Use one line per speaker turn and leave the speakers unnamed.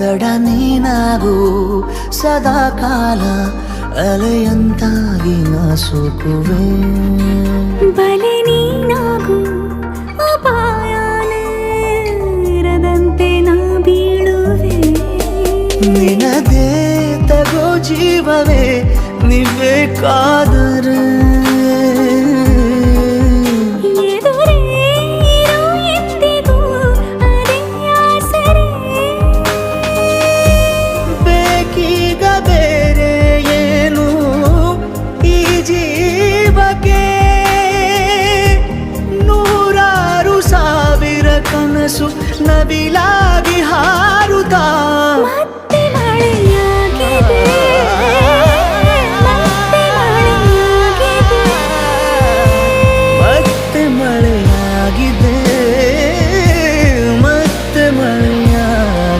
ಒತ್ತಡ ನೀನಾಗು ಸದಾಕಾಲ ಅಲೆಯಂತಾಗಿನ ಸೋಕುವೆ
ಬಲೆ ನೀನಾಗು ಅಪಾಯಾನೇ ಇರದಂತೆ ನಾ ಬೀಳುವೆ
ನಿನದೇ ತಗೋ ಜೀವವೇ ನಿಬೇಕಾದರೆ
ಎದುರೇ
మనసు నదిలా విహారుతా